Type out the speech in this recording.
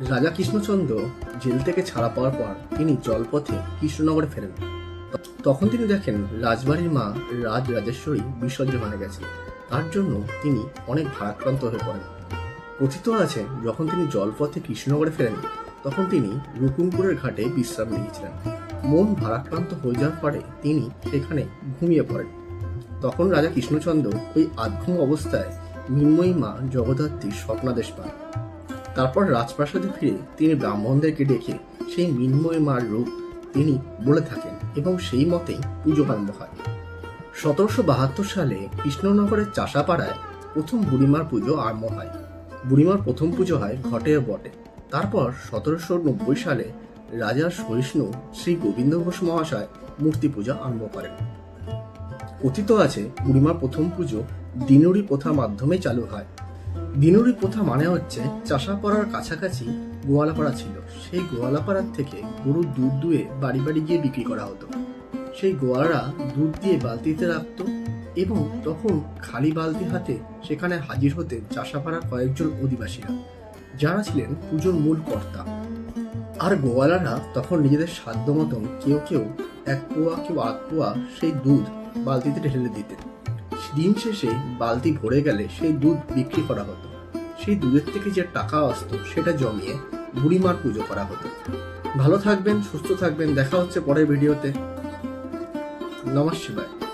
রাজা কৃষ্ণচন্দ্র জেল থেকে ছাড়া পাওয়ার পর তিনি জলপথে কৃষ্ণনগরে ফেরেন। তখন তিনি দেখেন রাজবাড়ির মা রাজ রাজেশ্বরী বিসর্জন হয়ে গেছে তার জন্য তিনি অনেক ভারাক্রান্ত হয়ে পড়েন। কথিত আছে, যখন তিনি জলপথে কৃষ্ণনগরে ফেরেন, তখন তিনি রুকুমপুরের ঘাটে বিশ্রাম নিয়েছিলেন। মন ভারাক্রান্ত হয়ে যাওয়ার পরে তিনি সেখানে ঘুমিয়ে পড়েন। তখন রাজা কৃষ্ণচন্দ্র ওই আধঘুম অবস্থায় মৃন্ময়ী মা জগদ্ধাত্রী স্বপ্নাদেশ পান। তারপর রাজপ্রাসাদে ফিরে তিনি ব্রাহ্মণদেরকে ডেকে সেই মৃন্ময় মার রূপ তিনি বলে থাকেন এবং সেই মতেই পুজো আরম্ভ হয়। সতেরোশো বাহাত্তর সালে কৃষ্ণনগরের চাষাপাড়ায় প্রথম বুড়িমার পুজো আরম্ভ হয়। বুড়িমার প্রথম পুজো হয় ঘটে বটে। তারপর সতেরোশো নব্বই সালে রাজা সহিষ্ণু শ্রী গোবিন্দ ঘোষ মহাশয় মূর্তি পূজা আরম্ভ করেন। কথিত আছে, বুড়িমার প্রথম পুজো দিনুরি প্রথা মাধ্যমে চালু হয়। দিনুরি প্রথা মানে হচ্ছে চাষাপাড়ার কাছাকাছি গোয়ালাপাড়া ছিল। সেই গোয়ালাপাড়ার থেকে গরুর দুধ দুয়ে বাড়ি বাড়ি গিয়ে বিক্রি করা হতো। সেই গোয়ালারা দুধ দিয়ে বালতিতে রাখত এবং তখন খালি বালতি হাতে সেখানে হাজির হতেন চাষাপাড়ার কয়েকজন অধিবাসীরা, যারা ছিলেন পুজোর মূল কর্তা। আর গোয়ালারা তখন নিজেদের সাধ্য মতন কেউ কেউ এক পোয়া কেউ আধ পোয়া সেই দুধ বালতিতে ঢেলে দিতেন। দিন শেষে বালতি ভরে গেলে সেই দুধ বিক্রি করা হতো। সেই দুধের থেকে যে টাকা আসতো সেটা জমিয়ে বুড়িমার পুজো করা হতো। ভালো থাকবেন, সুস্থ থাকবেন, দেখা হচ্ছে পরের ভিডিওতে। নমস্কার